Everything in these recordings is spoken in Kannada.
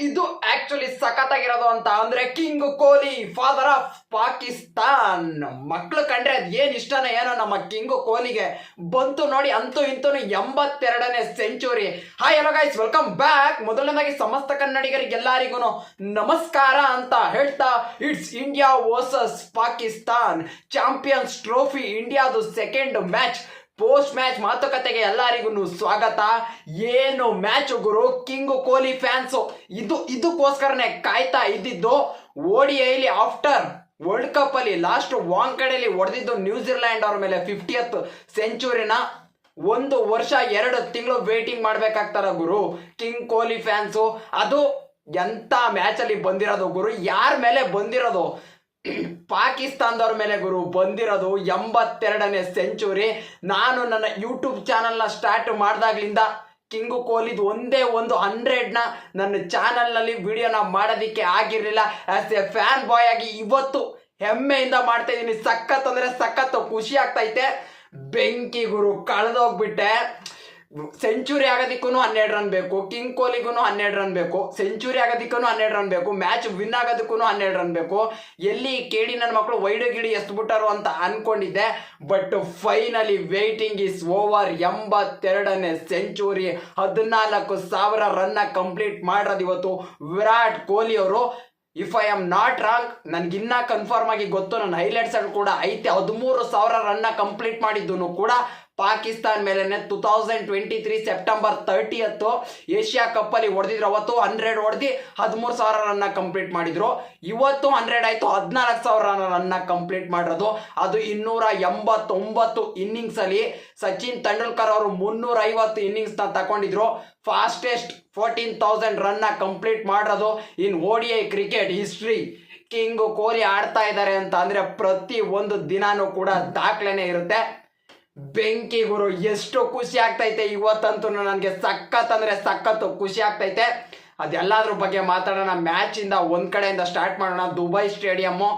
ಇದು ಆಕ್ಚುಲಿ ಸಖತ್ತಾಗಿರೋದು ಅಂತ ಅಂದ್ರೆ king Kohli father of Pakistan ಮಕ್ಳು ಕಂಡ್ರೆ ಅದ್ ಏನ್ ಇಷ್ಟನೇ ಏನೋ ನಮ್ಮ ಕಿಂಗ್ ಕೊಹ್ಲಿಗೆ ಬಂತು ನೋಡಿ, ಅಂತೂ ಇಂತೂ ಎಂಬತ್ತೆರಡನೇ century hi hello guys welcome back ಮೊದಲನೇದಾಗಿ ಸಮಸ್ತ ಕನ್ನಡಿಗರಿಗೆಲ್ಲರಿಗೂ ನಮಸ್ಕಾರ ಅಂತ ಹೇಳ್ತಾ it's India versus Pakistan champions trophy ಇಂಡಿಯಾದು ಸೆಕೆಂಡ್ ಮ್ಯಾಚ್ ಪೋಸ್ಟ್ ಮ್ಯಾಚ್ ಮಾತುಕತೆಗೆ ಎಲ್ಲರಿಗೂ ಸ್ವಾಗತ. ಏನು ಮ್ಯಾಚ್ ಗುರು? King Kohli fans. ಇದು ಇದಕ್ಕೋಸ್ಕರನೇ ಕಾಯ್ತಾ ಇದ್ದಿದ್ದು ಓಡಿಐಲಿ ಆಫ್ಟರ್ ವರ್ಲ್ಡ್ ಕಪ್ ಅಲ್ಲಿ ಲಾಸ್ಟ್ ವಾಂಕಡೆಯಲ್ಲಿ ಹೊಡೆದಿದ್ದು ನ್ಯೂಜಿಲೆಂಡ್ ಅವ್ರ ಮೇಲೆ ಫಿಫ್ಟಿಯತ್ ಸೆಂಚುರಿನ ಒಂದು ವರ್ಷ, ಎರಡು ತಿಂಗಳು ವೇಟಿಂಗ್ ಮಾಡ್ಬೇಕಾಗ್ತಾರ ಗುರು? King Kohli fans. ಅದು ಎಂತ ಮ್ಯಾಚ್ ಅಲ್ಲಿ ಬಂದಿರೋದು ಗುರು? ಯಾರ ಮೇಲೆ ಬಂದಿರೋದು? ಪಾಕಿಸ್ತಾನದವ್ರ ಮೇಲೆ ಗುರು, ಬಂದಿರೋದು ಎಂಬತ್ತೆರಡನೇ ಸೆಂಚುರಿ. ನಾನು ನನ್ನ ಯೂಟ್ಯೂಬ್ ಚಾನಲ್ನ ಸ್ಟಾರ್ಟ್ ಮಾಡಿದಾಗ್ಲಿಂದ ಕಿಂಗು ಕೊಹ್ಲಿದ್ ಒಂದೇ ಒಂದು ಹಂಡ್ರೆಡ್ನ ನನ್ನ ಚಾನಲ್ನಲ್ಲಿ ವಿಡಿಯೋನ ಮಾಡೋದಕ್ಕೆ ಆಗಿರಲಿಲ್ಲ. ಆಸ್ ಎ ಫ್ಯಾನ್ ಬಾಯ್ ಆಗಿ ಇವತ್ತು ಹೆಮ್ಮೆಯಿಂದ ಮಾಡ್ತಾ ಇದ್ದೀನಿ. ಸಖತ್ ಅಂದರೆ ಸಖತ್ತು ಖುಷಿ ಆಗ್ತೈತೆ ಬೆಂಕಿ ಗುರು, ಕಳೆದೋಗ್ಬಿಟ್ಟೆ. ಸೆಂಚುರಿ ಆಗೋದಿಕ್ಕೂ ಹನ್ನೆರಡು ರನ್ ಬೇಕು, ಕಿಂಗ್ ಕೊಹ್ಲಿಗೂ ಹನ್ನೆರಡು ರನ್ ಬೇಕು, ಸೆಂಚುರಿ ಆಗೋದಿಕ್ಕೂ ಹನ್ನೆರಡು ರನ್ ಬೇಕು, ಮ್ಯಾಚ್ ವಿನ್ ಆಗೋದಕ್ಕೂ ಹನ್ನೆರಡು ರನ್ ಬೇಕು. ಎಲ್ಲಿ ಕೇಳಿ ನನ್ನ ಮಕ್ಕಳು ವೈಡು ಗಿಡಿ ಎಸ್ಬಿಟ್ಟಾರು ಅಂತ ಅನ್ಕೊಂಡಿದ್ದೆ but finally waiting is over ಎಂಬತ್ತೆರಡನೇ century ಹದಿನಾಲ್ಕು ಸಾವಿರ ರನ್ನ ಕಂಪ್ಲೀಟ್ ಮಾಡಿರೋದು ಇವತ್ತು ವಿರಾಟ್ ಕೊಹ್ಲಿ ಅವರು. If I am not wrong ನನಗಿನ್ನ confirm ಆಗಿ ಗೊತ್ತು, ನನ್ನ ಹೈಲೈಟ್ಸ್ ಅಲ್ಲಿ ಕೂಡ ಐತೆ. ಹದಿಮೂರು ಸಾವಿರ ರನ್ನ ಕಂಪ್ಲೀಟ್ ಮಾಡಿದ್ದು ಕೂಡ ಪಾಕಿಸ್ತಾನ್ ಮೇಲೆನೆ two thousand twenty three September ತರ್ಟಿಯತ್ತು Asia cup ಅಲ್ಲಿ ಹೊಡೆದಿದ್ರು. ಅವತ್ತು ಹಂಡ್ರೆಡ್ ಹೊಡೆದಿ ಹದಿಮೂರು ಸಾವಿರ ರನ್ನ ಕಂಪ್ಲೀಟ್ ಮಾಡಿದ್ರು. ಇವತ್ತು ಹಂಡ್ರೆಡ್ ಆಯ್ತು, ಹದಿನಾಲ್ಕು ಸಾವಿರ ರನ್ನ ಕಂಪ್ಲೀಟ್ ಮಾಡಿರೋದು. ಅದು ಇನ್ನೂರ ಎಂಬತ್ತೊಂಬತ್ತು ಇನ್ನಿಂಗ್ಸ್ ಅಲ್ಲಿ ಸಚಿನ್ ತೆಂಡೂಲ್ಕರ್ ಅವರು ಮುನ್ನೂರ ಐವತ್ತು ಇನ್ನಿಂಗ್ಸ್ನ ತಗೊಂಡಿದ್ರು. ಫಾಸ್ಟೆಸ್ಟ್ ಫೋರ್ಟೀನ್ ತೌಸಂಡ್ ರನ್ನ ಕಂಪ್ಲೀಟ್ ಮಾಡಿರೋದು in ODI cricket history king Kohli ಆಡ್ತಾ ಇದ್ದಾರೆ ಅಂತ ಅಂದರೆ ಪ್ರತಿ ಒಂದು ದಿನಾನೂ ಕೂಡ ದಾಖಲೆನೇ ಇರುತ್ತೆ. ಬೆಂಕಿ ಗುರು ಎಷ್ಟು ಖುಷಿ ಆಗ್ತೈತೆ. ಇವತ್ತಂತೂ ನನಗೆ ಸಖತ್ ಅಂದರೆ ಸಖತ್ತು ಖುಷಿ ಆಗ್ತೈತೆ. ಅದೆಲ್ಲದ್ರ ಬಗ್ಗೆ ಮಾತಾಡೋಣ. ಮ್ಯಾಚಿಂದ ಒಂದು ಕಡೆಯಿಂದ ಸ್ಟಾರ್ಟ್ ಮಾಡೋಣ. Dubai stadium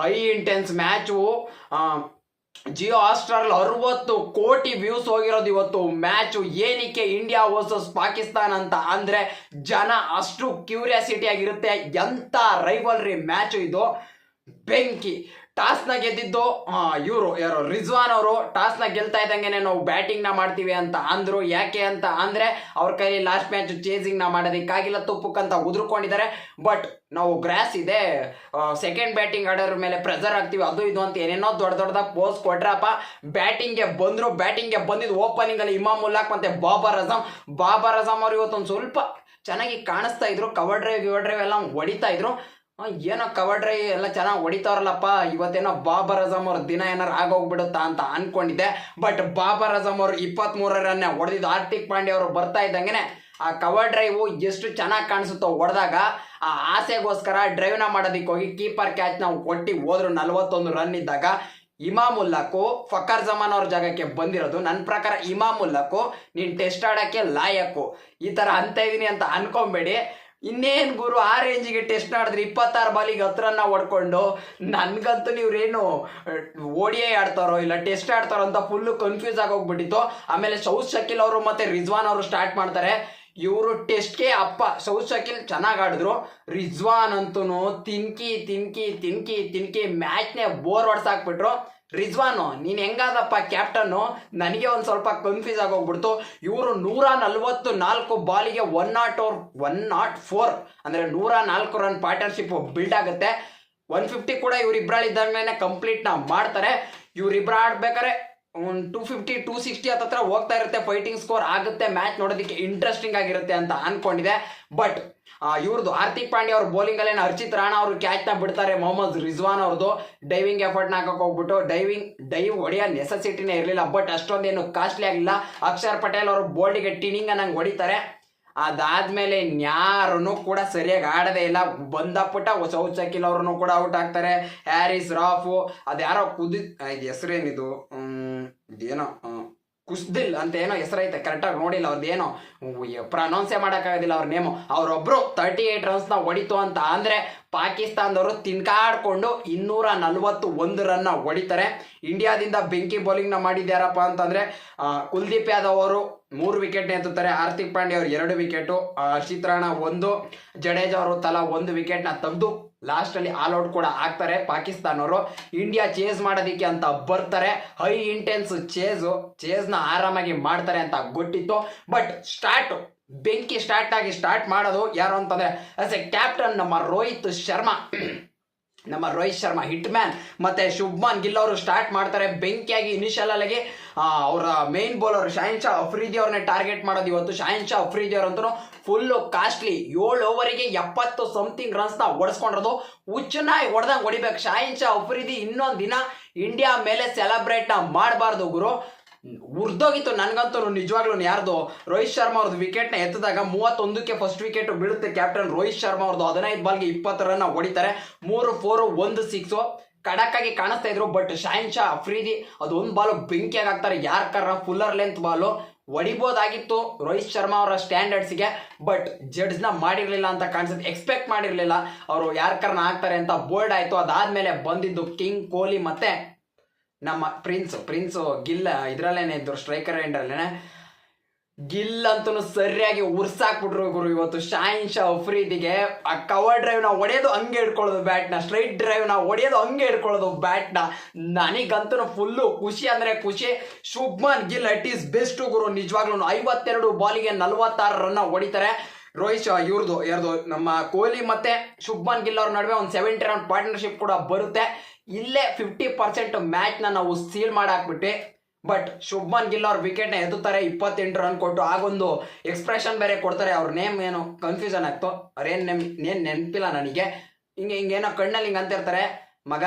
high intense match Jio Hotstar ಅರವತ್ತು ಕೋಟಿ ವ್ಯೂಸ್ ಹೋಗಿರೋದು ಇವತ್ತು. ಮ್ಯಾಚು ಏನಕ್ಕೆ ಇಂಡಿಯಾ ವರ್ಸಸ್ ಪಾಕಿಸ್ತಾನ್ ಅಂತ ಅಂದರೆ ಜನ ಅಷ್ಟು ಕ್ಯೂರಿಯಾಸಿಟಿ ಆಗಿರುತ್ತೆ. ಎಂತ ರೈವಲ್ರಿ ಮ್ಯಾಚು ಇದು. ಬೆಂಕಿ. ಟಾಸ್ನ ಗೆದ್ದಿದ್ದು ಇವರು, ಯಾರು, ರಿಜ್ವಾನ್ ಅವರು ಟಾಸ್ನ ಗೆಲ್ತಾ ಇದ್ದಂಗೆ ನಾವು ಬ್ಯಾಟಿಂಗ್ನ ಮಾಡ್ತೀವಿ ಅಂತ ಅಂದ್ರು. ಯಾಕೆ ಅಂತ ಅಂದ್ರೆ, ಅವ್ರ ಕೈಲಿ ಲಾಸ್ಟ್ ಮ್ಯಾಚ್ ಚೇಸಿಂಗ್ನ ಮಾಡೋದಕ್ಕಾಗಿಲ್ಲ ತುಪ್ಪಕ್ಕಂತ ಉದುರ್ಕೊಂಡಿದ್ದಾರೆ. ಬಟ್ ನಾವು ಗ್ರಾಸ್ ಇದೆ. ಸೆಕೆಂಡ್ ಬ್ಯಾಟಿಂಗ್ ಆಡೋದ್ರ ಮೇಲೆ ಪ್ರೆಸರ್ ಆಗ್ತೀವಿ ಅದು ಇದು ಅಂತ ಏನೇನೋ ದೊಡ್ಡ ದೊಡ್ಡದಾಗ ಪೋಸ್ ಕೊಟ್ರಪ್ಪ. ಬ್ಯಾಟಿಂಗ್ಗೆ ಬಂದ್ರು ಬ್ಯಾಟಿಂಗ್ಗೆ ಬಂದಿದ್ದು ಓಪನಿಂಗ್ ಅಲ್ಲಿ ಇಮಾಮ್ ಉಲ್ಲಾಕ್ ಮತ್ತೆ ಬಾಬರ್ ಅಜಮ್ ಬಾಬರ್ ಅಜಮ್ ಅವ್ರು ಇವತ್ತೊಂದು ಸ್ವಲ್ಪ ಚೆನ್ನಾಗಿ ಕಾಣಿಸ್ತಾ ಇದ್ರು. ಕವರ್ ಡ್ರೈವ್ ಗಿವರ್ ಡ್ರೈವ್ ಎಲ್ಲ ಹೊಡಿತಾ ಇದ್ರು. ಏನೋ ಕವರ್ ಡ್ರೈ ಎಲ್ಲ ಚೆನ್ನಾಗಿ ಹೊಡಿತಾರಲ್ಲಪ್ಪ ಇವತ್ತೇನೋ ಬಾಬರ್ ಅಜಮ್ ಅವ್ರ ದಿನ ಏನಾರು ಆಗೋಗ್ಬಿಡುತ್ತಾ ಅಂತ ಅನ್ಕೊಂಡಿದ್ದೆ. ಬಟ್ ಬಾಬರ್ ಅಜಮ್ ಅವರು ಇಪ್ಪತ್ತ್ ಮೂರರನ್ನೇ ಹೊಡೆದಿದ್ದು. ಹಾರ್ದಿಕ್ ಪಾಂಡ್ಯ ಅವರು ಬರ್ತಾ ಇದ್ದಂಗೆನೆ ಆ ಕವರ್ ಡ್ರೈವ್ ಎಷ್ಟು ಚೆನ್ನಾಗಿ ಕಾಣಿಸುತ್ತೋ ಹೊಡೆದಾಗ ಆ ಆಸೆಗೋಸ್ಕರ ಡ್ರೈವ್ನ ಮಾಡೋದಕ್ಕೆ ಹೋಗಿ ಕೀಪರ್ ಕ್ಯಾಚ್ ನಾವು ಕೊಟ್ಟು ಹೋದ್ರು ನಲ್ವತ್ತೊಂದು ರನ್ ಇದ್ದಾಗ ಇಮಾಮುಲ್ಲಾಕು ಫಕರ್ ಜಮಾನ್ ಅವ್ರ ಜಾಗಕ್ಕೆ ಬಂದಿರೋದು. ನನ್ನ ಪ್ರಕಾರ ಇಮಾಮುಲ್ಲಾಕು ನೀನು ಟೆಸ್ಟ್ ಆಡೋಕ್ಕೆ ಲಾಯಕ್ಕು. ಈ ಥರ ಅಂತ ಇದ್ದೀನಿ ಅಂತ ಅನ್ಕೊಂಬೇಡಿ. ಇನ್ನೇನು ಗುರು, ಆ ರೇಂಜಿಗೆ ಟೆಸ್ಟ್ ಆಡಿದ್ರೆ ಇಪ್ಪತ್ತಾರು ಬಾಲಿಗೆ ಹತ್ರನ್ನ ಹೊಡ್ಕೊಂಡು, ನನಗಂತೂ ನೀವ್ರೇನು, ಓಡಿಯೇ ಆಡ್ತಾರೋ ಇಲ್ಲ ಟೆಸ್ಟ್ ಆಡ್ತಾರೋ ಅಂತ ಫುಲ್ಲು ಕನ್ಫ್ಯೂಸ್ ಆಗೋಗ್ಬಿಟ್ಟಿತ್ತು ಆಮೇಲೆ ಸೌತ್ ಶಕೀಲ್ ಅವರು ಮತ್ತೆ ರಿಜ್ವಾನ್ ಅವರು ಸ್ಟಾರ್ಟ್ ಮಾಡ್ತಾರೆ. ಇವರು ಟೆಸ್ಟ್ಗೆ ಅಪ್ಪ, ಸೌತ್ ಶಕೀಲ್ ಚೆನ್ನಾಗಿ ಆಡಿದ್ರು. ರಿಜ್ವಾನ್ ಅಂತೂ ತಿನ್ಕಿ ತಿನ್ಕಿ ತಿನ್ಕಿ ತಿನ್ಕಿ ಮ್ಯಾಚ್ನೇ ಬೋರ್ ಹೊಡ್ಸಾಕ್ಬಿಟ್ರು. ರಿಜ್ವಾನು, ನೀನು ಹೆಂಗಾದಪ್ಪ ಕ್ಯಾಪ್ಟನ್ನು ನನಗೆ ಒಂದು ಸ್ವಲ್ಪ ಕನ್ಫ್ಯೂಸ್ ಆಗೋಗ್ಬಿಡ್ತು. ಇವರು ನೂರ ನಲ್ವತ್ತು ನಾಲ್ಕು ಬಾಲಿಗೆ one naught or one naught four ಅಂದರೆ ನೂರ ನಾಲ್ಕು ರನ್ ಪಾರ್ಟ್ನರ್ಶಿಪ್ ಬಿಲ್ಡ್ ಆಗುತ್ತೆ. ಒನ್ ಫಿಫ್ಟಿ ಕೂಡ ಇವ್ರಿಬ್ರಾಳಿದ್ದಂಗೆ ಕಂಪ್ಲೀಟ್ನ ಮಾಡ್ತಾರೆ. ಇವ್ರಿಬ್ರ ಆಡ್ಬೇಕಾರೆ ಒಂದು ಟೂ ಫಿಫ್ಟಿ ಟೂ ಸಿಕ್ಸ್ಟಿ ಹತ್ತತ್ರ ಹೋಗ್ತಾ ಇರುತ್ತೆ ಫೈಟಿಂಗ್ ಸ್ಕೋರ್ ಆಗುತ್ತೆ ಮ್ಯಾಚ್ ನೋಡೋದಕ್ಕೆ ಇಂಟ್ರೆಸ್ಟಿಂಗ್ ಆಗಿರುತ್ತೆ ಅಂತ ಅನ್ಕೊಂಡಿದೆ. ಬಟ್ ಇವ್ರದ್ದು ಹಾರ್ದಿಕ್ ಪಾಂಡ್ಯ ಅವ್ರ ಬೌಲಿಂಗ್ ಅಲ್ಲಿ ಹರ್ಷಿತ್ ರಾಣಾ ಅವರು ಕ್ಯಾಚ್ನ ಬಿಡ್ತಾರೆ, ಮೊಹಮ್ಮದ್ ರಿಜ್ವಾನ್ ಅವ್ರದ್ದು ಡೈವಿಂಗ್ ಎಫರ್ಟ್ನ ಹಾಕಕ್ ಹೋಗ್ಬಿಟ್ಟು ಡೈವಿಂಗ್ ಡೈವ್ ಹೊಡೆಯೋ ನೆಸೆಸಿಟಿನೇ ಇರಲಿಲ್ಲ ಬಟ್ ಅಷ್ಟೊಂದೇನು ಕಾಸ್ಟ್ಲಿ ಆಗಿಲ್ಲ. ಅಕ್ಷರ್ ಪಟೇಲ್ ಅವರು ಬೋಲ್ಡಿಗೆ ಟಿನಿಂಗ್ ನಂಗೆ ಹೊಡಿತಾರೆ. ಅದಾದ್ಮೇಲೆ ಇನ್ಯಾರೂ ಕೂಡ ಸರಿಯಾಗಿ ಆಡದೇ ಇಲ್ಲ. ಬಂದಪುಟ್ಟ ಸೌತ್ ಶಕೀಲ್ ಅವ್ರನ್ನು ಕೂಡ ಔಟ್ ಆಗ್ತಾರೆ. ಹ್ಯಾರಿಸ್ ರಾಫು, ಅದ್ಯಾರೋ ಕುದಿ ಹೆಸರೇನಿದು? ಇದೇನೋ ಕುಸ್ದಿಲ್ ಅಂತ ಏನೋ ಹೆಸರೈತೆ ಕರೆಕ್ಟಾಗಿ ನೋಡಿಲ್ಲ ಅವ್ರದ್ದು ಏನೋ. ಪ್ರನೌನ್ಸೇ ಮಾಡೋಕ್ಕಾಗೋದಿಲ್ಲ ಅವ್ರ ನೇಮು ಅವರೊಬ್ರು ತರ್ಟಿ ಏಟ್ ರನ್ಸ್ನ ಹೊಡಿತು ಅಂತ ಅಂದರೆ ಪಾಕಿಸ್ತಾನದವರು ತಿನ್ಕಾಡ್ಕೊಂಡು ಇನ್ನೂರ ನಲ್ವತ್ತು ಒಂದು ರನ್ನ ಹೊಡಿತಾರೆ. ಇಂಡಿಯಾದಿಂದ ಬೆಂಕಿ ಬೌಲಿಂಗ್ನ ಮಾಡಿದ್ಯಾರಪ್ಪ ಅಂತಂದ್ರೆ ಕುಲ್ದೀಪ್ ಯಾದವ್ ಅವರು ಮೂರು ವಿಕೆಟ್ ಎತ್ತುತ್ತಾರೆ. ಹಾರ್ದಿಕ್ ಪಾಂಡ್ಯ ಅವರು ಎರಡು ವಿಕೆಟು ಹರ್ಷಿತ್ ಒಂದು, ಜಡೇಜಾ ಅವರು ತಲಾ ಒಂದು ವಿಕೆಟ್ನ ತೆಗೆದು ಲಾಸ್ಟಲ್ಲಿ ಆಲ್ ಔಟ್ ಕೂಡ ಆಗ್ತಾರೆ ಪಾಕಿಸ್ತಾನವರು. ಇಂಡಿಯಾ ಚೇಸ್ ಮಾಡೋದಕ್ಕೆ ಅಂತ ಬರ್ತಾರೆ. ಹೈ ಇಂಟೆನ್ಸ್ ಚೇಸ್ ಚೇಸ್ನ ಆರಾಮಾಗಿ ಮಾಡ್ತಾರೆ ಅಂತ ಗೊತ್ತಿತ್ತು. ಬಟ್ ಸ್ಟಾರ್ಟ್ ಬೆಂಕಿ ಸ್ಟಾರ್ಟ್ ಆಗಿ ಸ್ಟಾರ್ಟ್ ಮಾಡೋದು ಯಾರು ಅಂತಂದ್ರೆ ಆಸ್ ಎ ಕ್ಯಾಪ್ಟನ್ ನಮ್ಮ ರೋಹಿತ್ ಶರ್ಮಾ. ನಮ್ಮ ರೋಹಿತ್ ಶರ್ಮಾ ಹಿಟ್ ಮ್ಯಾನ್ ಮತ್ತೆ ಶುಭ್ಮನ್ ಗಿಲ್ ಅವರು ಸ್ಟಾರ್ಟ್ ಮಾಡ್ತಾರೆ. ಬೆಂಕಿಯಾಗಿ ಇನಿಷಿಯಲ್ ಅಲ್ಲಿಗೆ ಅವರ ಮೇನ್ ಬೌಲರ್ ಶಾಯನ್ ಶಾ ಅಫ್ರೀದಿ ಅವ್ರನ್ನ ಟಾರ್ಗೆಟ್ ಮಾಡೋದು ಇವತ್ತು. ಶಾಯನ್ ಶಾ ಅಫ್ರೀದಿ ಅವ್ರಂತೂ ಫುಲ್ಲು ಕಾಸ್ಟ್ಲಿ ಏಳು ಓವರಿಗೆ ಎಪ್ಪತ್ತು ಸಮಥಿಂಗ್ ರನ್ಸ್ನ ಹೊಡೆಸ್ಕೊಂಡಿರೋದು. ಹುಚ್ಚನಾಗಿ ಹೊಡೆದಂಗೆ ಹೊಡಿಬೇಕು. ಶಾಯನ್ ಶಾ ಅಫ್ರೀದಿ ಇನ್ನೊಂದು ದಿನ ಇಂಡಿಯಾ ಮೇಲೆ ಸೆಲೆಬ್ರೇಟ್ನ ಮಾಡಬಾರ್ದು ಗುರು. ಉರ್ದೋಗಿತ್ತು ನನಗಂತೂ ನಿಜವಾಗ್ಲೂ ಯಾರ್ದು? ರೋಹಿತ್ ಶರ್ಮಾ ಅವ್ರದ್ದು ವಿಕೆಟ್ನ ಎತ್ತಿದಾಗ ಮೂವತ್ತೊಂದಕ್ಕೆ ಫಸ್ಟ್ ವಿಕೆಟ್ ಬೀಳುತ್ತೆ ಕ್ಯಾಪ್ಟನ್ ರೋಹಿತ್ ಶರ್ಮಾ ಅವ್ರದ್ದು ಹದಿನೈದು ಬಾಲ್ಗೆ ಇಪ್ಪತ್ತು ರನ್ನ ಹೊಡಿತಾರೆ. ಮೂರು ಫೋರು ಒಂದು ಸಿಕ್ಸು ಕಡಕ್ಕಾಗಿ ಕಾಣಿಸ್ತಾ ಇದ್ರು ಬಟ್ ಶಾಯಿನ್ ಶಾ, ಅಫ್ರೀದಿ ಅದು ಒಂದು ಬಾಲು ಬೆಂಕಿಯಾಗಿ ಹಾಕ್ತಾರೆ. ಯಾರ್ ಕರ್ರ? ಫುಲ್ಲರ್ ಲೆಂತ್ ಬಾಲು ಹೊಡಿಬೋದಾಗಿತ್ತು ರೋಹಿತ್ ಶರ್ಮಾ ಅವರ ಸ್ಟ್ಯಾಂಡರ್ಡ್ಸ್ಗೆ ಬಟ್ ಜಡ್ಜ್ನ ಮಾಡಿರಲಿಲ್ಲ ಅಂತ ಕಾಣಿಸುತ್ತೆ. ಎಕ್ಸ್ಪೆಕ್ಟ್ ಮಾಡಿರಲಿಲ್ಲ. ಅವರು ಯಾರ ಕರ್ನ ಹಾಕ್ತಾರೆ ಅಂತ ಬೋಲ್ಡ್ ಆಯಿತು. ಅದಾದ್ಮೇಲೆ ಬಂದಿದ್ದು ಕಿಂಗ್ ಕೊಹ್ಲಿ ಮತ್ತೆ ನಮ್ಮ ಪ್ರಿನ್ಸ್ ಪ್ರಿನ್ಸ್ ಗಿಲ್ಲ ಇದ್ರಲ್ಲೇನೆ ಇದ್ರು ಸ್ಟ್ರೈಕರ್ ಎಂಡ್ರಲ್ಲೇನೆ ಗಿಲ್ ಅಂತೂ ಸರಿಯಾಗಿ ಉರ್ಸಾಕ್ಬಿಟ್ರು ಗುರು ಇವತ್ತು ಶಾಹಿನ್ ಶಾ ಅಫ್ರೀದಿಗೆ ಆ ಕವರ್ ಡ್ರೈವ್ನ ಹೊಡೆಯೋದು ಹಂಗೆ ಬ್ಯಾಟ್ ಬ್ಯಾಟ್ನ ಸ್ಟ್ರೈಟ್ ಡ್ರೈವ್ನ ಹೊಡೆಯೋದು ಹಂಗೆ ಬ್ಯಾಟ್ನ. ನನಗಂತೂ ಫುಲ್ಲು ಖುಷಿ ಅಂದ್ರೆ ಖುಷಿ. Shubman Gill at is best ಗುರು, ನಿಜವಾಗ್ಲೂ ಐವತ್ತೆರಡು ಬಾಲಿಗೆ ನಲ್ವತ್ತಾರು ರನ್ನ ಹೊಡಿತಾರೆ. ರೋಹಿತ್ ಶಾ ಇವ್ರದು ಯಾರ್ದು ನಮ್ಮ ಕೊಹ್ಲಿ ಮತ್ತೆ ಶುಭ್ಮನ್ ಗಿಲ್ ಅವ್ರ ನಡುವೆ ಒಂದು ಸೆವೆಂಟಿ ರನ್ ಪಾರ್ಟ್ನರ್ಶಿಪ್ ಕೂಡ ಬರುತ್ತೆ. ಇಲ್ಲೇ ಫಿಫ್ಟಿ ಪರ್ಸೆಂಟ್ ಮ್ಯಾಚ್ನ ನಾವು ಸೀಲ್ ಮಾಡಾಕ್ಬಿಟ್ಟು ಬಟ್ ಶುಭ್ಮನ್ ಗಿಲ್ ಅವ್ರ ವಿಕೆಟ್ನ ಎದುತ್ತಾರೆ ಇಪ್ಪತ್ತೆಂಟು ರನ್ ಕೊಟ್ಟು ಆಗೊಂದು ಎಕ್ಸ್ಪ್ರೆಷನ್ ಬೇರೆ ಕೊಡ್ತಾರೆ ಅವ್ರ ನೇಮ್ ಏನು ಕನ್ಫ್ಯೂಷನ್ ಆಗ್ತು. ಅವ್ರೇನು ನೆಮ್ ಏನ್ ನೆನಪಿಲ್ಲ ನನಗೆ. ಹಿಂಗೆ ಹಿಂಗೇನೋ ಕಣ್ಣಲ್ಲಿ ಹಿಂಗೆ ಅಂತಿರ್ತಾರೆ. ಮಗ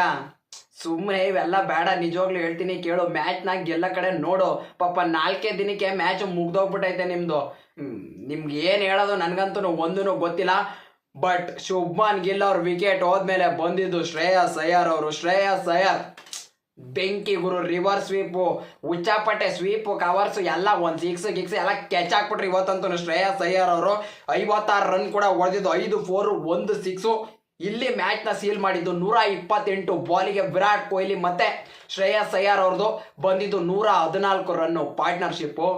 ಸುಮ್ಮನೆ ಇವೆಲ್ಲ ಬೇಡ ನಿಜವಾಗ್ಲೂ ಹೇಳ್ತೀನಿ ಕೇಳು ಮ್ಯಾಚ್ನಾಗ ಎಲ್ಲ ಕಡೆ ನೋಡು. ಪಾಪ ನಾಲ್ಕೇ ದಿನಕ್ಕೆ ಮ್ಯಾಚ್ ಮುಗ್ದೋಗ್ಬಿಟ್ಟೈತೆ ಹ್ಮ್, ನಿಮ್ಗೆ ಏನು ಹೇಳೋದು ನನಗಂತೂ ಒಂದೂ ಗೊತ್ತಿಲ್ಲ. ಬಟ್ ಶುಭ್ಮಾನ್ ಗಿಲ್ ಅವ್ರ ವಿಕೆಟ್ ಹೋದ್ಮೇಲೆ ಬಂದಿದ್ದು ಶ್ರೇಯಸ್ ಅಯ್ಯರ್ ಅವರು. ಶ್ರೇಯಸ್ ಅಯ್ಯರ್, ಬೆಂಕಿ ಗುರು ರಿವರ್ಸ್ ಸ್ವೀಪು ಉಚ್ಚಾಪಟ್ಟೆ ಸ್ವೀಪು ಕವರ್ಸ್ ಎಲ್ಲ ಒಂದು ಸಿಕ್ಸ್ ಗಿಕ್ಸ್ ಎಲ್ಲ ಕ್ಯಾಚ್ ಹಾಕ್ಬಿಟ್ರಿ ಇವತ್ತಂತೂ ಶ್ರೇಯಸ್ ಅಯ್ಯರ್ ಅವರು. ಐವತ್ತಾರು ರನ್ ಕೂಡ ಹೊಡೆದಿದ್ದು ಐದು ಫೋರು ಒಂದು ಸಿಕ್ಸು ಇಲ್ಲಿ ಮ್ಯಾಚ್ನ ಸೀಲ್ ಮಾಡಿದ್ದು ನೂರ ಇಪ್ಪತ್ತೆಂಟು. ಬಾಲಿಗೆ ವಿರಾಟ್ ಕೊಹ್ಲಿ ಮತ್ತೆ ಶ್ರೇಯಸ್ ಅಯ್ಯರ್ ಅವ್ರದ್ದು ಬಂದಿದ್ದು ನೂರ ಹದಿನಾಲ್ಕು ರನ್ನು ಪಾರ್ಟ್ನರ್ಶಿಪ್ಪು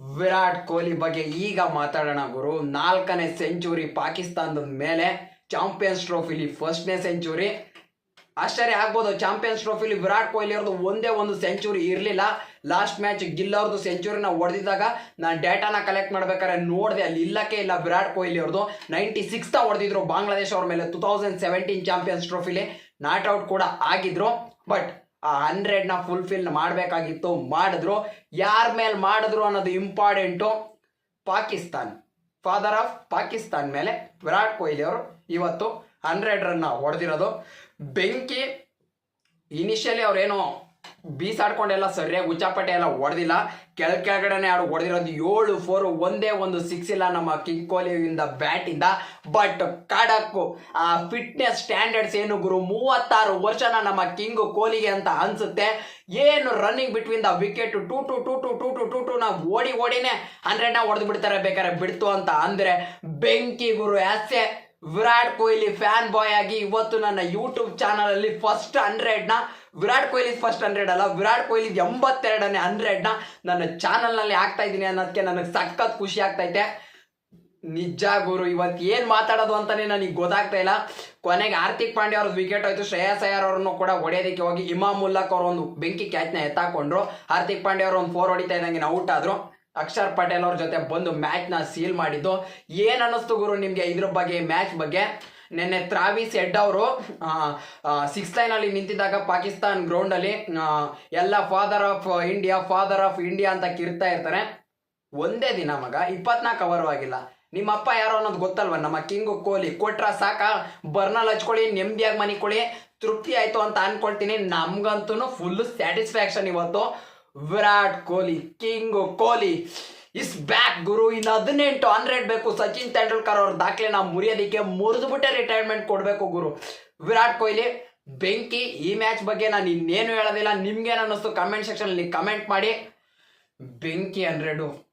ವಿರಾಟ್ ಕೊಹ್ಲಿ ಬಗ್ಗೆ ಈಗ ಮಾತಾಡೋಣ ಗುರು. ನಾಲ್ಕನೇ ಸೆಂಚುರಿ ಪಾಕಿಸ್ತಾನದ ಮೇಲೆ ಚಾಂಪಿಯನ್ಸ್ ಟ್ರೋಫಿಲಿ ಫಸ್ಟ್ನೇ ಸೆಂಚುರಿ. ಆಶ್ಚರ್ಯ ಆಗ್ಬೋದು, ಚಾಂಪಿಯನ್ಸ್ ಟ್ರೋಫಿಲಿ ವಿರಾಟ್ ಕೊಹ್ಲಿ ಅವ್ರದ್ದು ಒಂದೇ ಒಂದು ಸೆಂಚುರಿ ಇರಲಿಲ್ಲ. ಲಾಸ್ಟ್ ಮ್ಯಾಚ್ ಗಿಲ್ ಅವ್ರದ್ದು ಸೆಂಚುರಿನ ಹೊಡೆದಿದ್ದಾಗ ನಾನು ಡೇಟಾನ ಕಲೆಕ್ಟ್ ಮಾಡ್ಬೇಕಾದ್ರೆ ನೋಡಿದೆ, ಅಲ್ಲಿ ಇಲ್ಲಕ್ಕೆ ಇಲ್ಲ ವಿರಾಟ್ ಕೊಹ್ಲಿ ಅವ್ರದ್ದು. ನೈಂಟಿ ಸಿಕ್ಸ್ತ ಹೊಡೆದಿದ್ರು ಬಾಂಗ್ಲಾದೇಶ ಅವ್ರ ಮೇಲೆ. ಟೂ ತೌಸಂಡ್ ಸೆವೆಂಟೀನ್ ಚಾಂಪಿಯನ್ಸ್ ಟ್ರೋಫಿಲಿ ನಾಟ್ ಔಟ್ ಕೂಡ ಆಗಿದ್ರು. ಬಟ್ ಆ ಹಂಡ್ರೆಡ್ನ ಫುಲ್ಫಿಲ್ ಮಾಡಬೇಕಾಗಿತ್ತು, ಮಾಡಿದ್ರು. ಯಾರ ಮೇಲೆ ಮಾಡಿದ್ರು ಅನ್ನೋದು important Pakistan. Father of Pakistan ಮೇಲೆ ವಿರಾಟ್ ಕೊಹ್ಲಿ ಅವರು ಇವತ್ತು ಹಂಡ್ರೆಡ್ ರನ್ನ ಹೊಡೆದಿರೋದು. ಬೆಂಕಿ ಇನಿಷಿಯಲಿ ಅವ್ರೇನೋ ಬೀಸಾಡ್ಕೊಂಡೆಲ್ಲ ಸರಿಯಾಗಿ ಉಚ್ಚಾಪಟ್ಟೆ ಎಲ್ಲ ಹೊಡೆದಿಲ್ಲ. ಕೆಳ ಕೆಳಗಡೆನೆ ಆಡು ಹೊಡೆದಿರೋದು ಏಳು ಫೋರ್ ಒಂದೇ ಒಂದು ಸಿಕ್ಸ್ ಇಲ್ಲ ನಮ್ಮ ಕಿಂಗ್ ಕೊಹ್ಲಿಯಿಂದ ಬ್ಯಾಟಿಂದ ಬಟ್ ಕಾಡಕ್ಕು, ಆ ಫಿಟ್ನೆಸ್ ಸ್ಟ್ಯಾಂಡರ್ಡ್ಸ್ ಏನು ಗುರು? ಮೂವತ್ತಾರು ವರ್ಷನ ನಮ್ಮ ಕಿಂಗ್ ಕೊಹ್ಲಿಗೆ ಅಂತ ಅನ್ಸುತ್ತೆ. ಏನು running between the wicket two two two two two two two two, ನಾವು ಓಡಿ, ಓಡಿನೇ ಹಂಡ್ರೆಡ್ನ ಹೊಡೆದು ಬಿಡ್ತಾರೆ ಬೇಕಾದ್ರೆ ಬಿಡ್ತು ಅಂತ ಅಂದರೆ ಬೆಂಕಿ ಗುರು ಆಸೆ ವಿರಾಟ್ ಕೊಹ್ಲಿ ಫ್ಯಾನ್ ಬಾಯ್ ಆಗಿ ಇವತ್ತು ನನ್ನ ಯೂಟ್ಯೂಬ್ ಚಾನಲ್ ಅಲ್ಲಿ ಫಸ್ಟ್ ಹಂಡ್ರೆಡ್ನ ವಿರಾಟ್ ಕೊಹ್ಲಿ ಫಸ್ಟ್ ಹಂಡ್ರೆಡ್ ಅಲ್ಲ, ವಿರಾಟ್ ಕೊಹ್ಲಿ ಎಂಬತ್ತೆರಡನೇ ಹಂಡ್ರೆಡ್ನ ನನ್ನ ಚಾನಲ್ನಲ್ಲಿ ಆಗ್ತಾ ಇದ್ದೀನಿ ಅನ್ನೋದಕ್ಕೆ ನನಗೆ ಸಖತ್ ಖುಷಿ ಆಗ್ತೈತೆ. ನಿಜ ಗುರು ಇವತ್ತು ಏನು ಮಾತಾಡೋದು ಅಂತಾನೆ ನನಗೆ ಗೊತ್ತಾಗ್ತಾ ಇಲ್ಲ. ಕೊನೆಗೆ ಹಾರ್ದಿಕ್ ಪಾಂಡ್ಯ ಅವ್ರದ್ದು ವಿಕೆಟ್ ಆಯ್ತು ಶ್ರೇಯಸ್ ಅಯ್ಯರ್ ಅವ್ರನ್ನು ಕೂಡ ಹೊಡೆಯೋದಕ್ಕೆ ಹೋಗಿ ಇಮಾಮ್ ಉಲ್ಲಾಕ್ ಅವ್ರ ಒಂದು ಬೆಂಕಿ ಕ್ಯಾಚ್ನ ಎತ್ತಾಕೊಂಡ್ರು. ಹಾರ್ದಿಕ್ ಪಾಂಡ್ಯ ಅವರು ಒಂದು ಫೋರ್ ಹೊಡಿತಾ ಇದ್ದಂಗೆ ಔಟ್ ಆದ್ರು. ಅಕ್ಷರ್ ಪಟೇಲ್ ಅವ್ರ ಜೊತೆ ಬಂದು ಮ್ಯಾಚ್ನ ಸೀಲ್ ಮಾಡಿದ್ದು. ಏನ್ ಅನ್ನಿಸ್ತು ಗುರು ನಿಮಗೆ ಇದ್ರ ಬಗ್ಗೆ ಮ್ಯಾಚ್ ಬಗ್ಗೆ? ನಿನ್ನೆ ತ್ರಾವಿಸ್ ಹೆಡ್ ಅವರು ಸಿಕ್ಸ್ ಲೈನ್ ಅಲ್ಲಿ ನಿಂತಿದ್ದಾಗ ಪಾಕಿಸ್ತಾನ್ ಗ್ರೌಂಡ್ ಅಲ್ಲಿ ಎಲ್ಲ father of India father of India ಅಂತ ಕಿರ್ತಾ ಇರ್ತಾರೆ. ಒಂದೇ ದಿನ ಮಗ ಇಪ್ಪತ್ನಾಲ್ಕು ಅವರು ಆಗಿಲ್ಲ. ನಿಮ್ಮ ಅಪ್ಪ ಯಾರೋ ಅನ್ನೋದು ಗೊತ್ತಲ್ವ? ನಮ್ಮ ಕಿಂಗು ಕೊಹ್ಲಿ, ಕೊಟ್ರ ಸಾಕ? ಬರ್ನಲ್ ಹಚ್ಕೊಳ್ಳಿ ನೆಮ್ಮದಿಯಾಗಿ ಮನಿಕೊಳ್ಳಿ, ತೃಪ್ತಿ ಆಯ್ತು ಅಂತ ಅನ್ಕೊಳ್ತೀನಿ. ನಮ್ಗಂತೂ ಫುಲ್ ಸ್ಯಾಟಿಸ್ಫ್ಯಾಕ್ಷನ್ ಇವತ್ತು. Virat Kohli, king Kohli. Is back ಗುರು, ಇನ್ನು ಹದಿನೆಂಟು ಹಂಡ್ರೆಡ್ ಬೇಕು. ಸಚಿನ್ ತೆಂಡೂಲ್ಕರ್ ಅವ್ರ ದಾಖಲೆ ನಾವು ಮುರಿಯೋದಕ್ಕೆ ಮುರಿದು ಬಿಟ್ಟೆ ರಿಟೈರ್ಮೆಂಟ್ ಕೊಡಬೇಕು ಗುರು. ವಿರಾಟ್ ಕೊಹ್ಲಿ, ಬೆಂಕಿ ಈ ಮ್ಯಾಚ್ ಬಗ್ಗೆ ನಾನು ಇನ್ನೇನು ಹೇಳೋದಿಲ್ಲ. ನಿಮ್ಗೇನು ಅನ್ನಿಸ್ತು? ಕಮೆಂಟ್ ಸೆಕ್ಷನಲ್ಲಿ ಕಮೆಂಟ್ ಮಾಡಿ. ಬೆಂಕಿ ಹಂಡ್ರೆಡು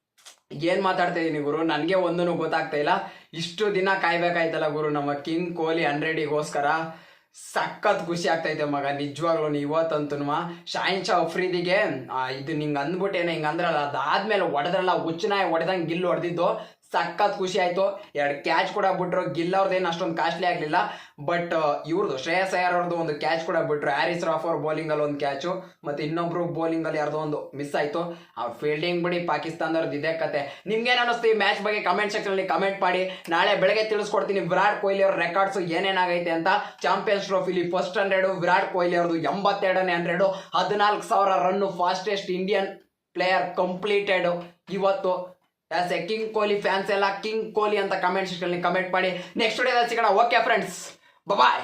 ಏನ್ ಮಾತಾಡ್ತಾ ಇದ್ದೀನಿ ಗುರು? ನನಗೆ ಒಂದೂ ಗೊತ್ತಾಗ್ತಾ ಇಲ್ಲ. ಇಷ್ಟು ದಿನ ಕಾಯ್ಬೇಕಾಯ್ತಲ್ಲ ಗುರು ನಮ್ಮ ಕಿಂಗ್ ಕೊಹ್ಲಿ ಹಂಡ್ರೆಡಿಗೋಸ್ಕರ ಸಖತ್ ಖುಷಿ ಆಗ್ತೈತೆ ಮಗ, ನಿಜವಾಗ್ಲೂ ಇವತ್ತಂತೂ ಶಾಹಿನ್ ಶಾ ಅಫ್ರೀದಿಗೆ ಇದು ನಿಂಗೆ ಅಂದ್ಬಿಟ್ಟೇನೆ, ಹಿಂಗೆ ಅಂದ್ರಲ್ಲ, ಅದಾದ್ಮೇಲೆ ಹೊಡೆದ್ರಲ್ಲ ಹುಚ್ಚನಾಯಿ ಹೊಡೆದಂಗೆ ಗಿಲ್ ಹೊಡೆದಿದ್ದು ಸಖತ್ ಖುಷಿ ಆಯ್ತು. ಎರಡು ಕ್ಯಾಚ್ ಕೂಡ ಬಿಟ್ರು. ಗಿಲ್ ಅವ್ರದ್ದೇನು ಅಷ್ಟೊಂದು ಕಾಸ್ಟ್ಲಿ ಆಗಲಿಲ್ಲ. ಬಟ್ ಇವ್ರದ್ದು ಶ್ರೇಯಸ್ ಅಯ್ಯರ್ ಅವ್ರದ್ದು ಒಂದು ಕ್ಯಾಚ್ ಕೂಡ ಬಿಟ್ರು. ಹ್ಯಾರಿಸ್ ರಾಫ್ ಅವ್ರ ಬೌಲಿಂಗಲ್ಲಿ ಒಂದು ಕ್ಯಾಚು ಮತ್ತು ಇನ್ನೊಬ್ರು ಬೌಲಿಂಗಲ್ಲಿ ಯಾರ್ದೋ ಒಂದು ಮಿಸ್ ಆಯಿತು. ಅವ್ರ ಫೀಲ್ಡಿಂಗ್ ಬಿಡಿ ಪಾಕಿಸ್ತಾನದವ್ರದ್ದು ಇದೇ ಕತೆ. ನಿಮ್ಗೇನು ಅನ್ನಿಸ್ತು ಈ ಮ್ಯಾಚ್ ಬಗ್ಗೆ ಕಮೆಂಟ್ ಸೆಕ್ಷನಲ್ಲಿ ಕಮೆಂಟ್ ಮಾಡಿ. ನಾಳೆ ಬೆಳಗ್ಗೆ ತಿಳಿಸ್ಕೊಡ್ತೀನಿ ವಿರಾಟ್ ಕೊಹ್ಲಿ ಅವ್ರ ರೆಕಾರ್ಡ್ಸ್ ಏನೇನಾಗೈತೆ ಅಂತ. ಚಾಂಪಿಯನ್ಸ್ ಟ್ರೋಫಿಲಿ ಫಸ್ಟ್ ಹಂಡ್ರೆಡು ವಿರಾಟ್ ಕೊಹ್ಲಿ ಅವ್ರದ್ದು ಎಂಬತ್ತೆರಡನೇ ಹಂಡ್ರೆಡು ಹದಿನಾಲ್ಕು ಸಾವಿರ ರನ್ನು ಫಾಸ್ಟೆಸ್ಟ್ ಇಂಡಿಯನ್ ಪ್ಲೇಯರ್ ಕಂಪ್ಲೀಟೆಡ್ ಇವತ್ತು. ಎ ಕಿಂಗ್ ಕೊಹ್ಲಿ ಫ್ಯಾನ್ಸ್ ಎಲ್ಲ ಕಿಂಗ್ ಕೊಹ್ಲಿ ಅಂತ ಕಮೆಂಟ್ ಸೆಕ್ಷನ್ ಕಮೆಂಟ್ ಮಾಡಿ. ನೆಕ್ಸ್ಟ್ ವಿಡಿಯೋದಲ್ಲಿ ಸಿಗೋಣ. ಓಕೆ ಫ್ರೆಂಡ್ಸ್ ಬಾಯ್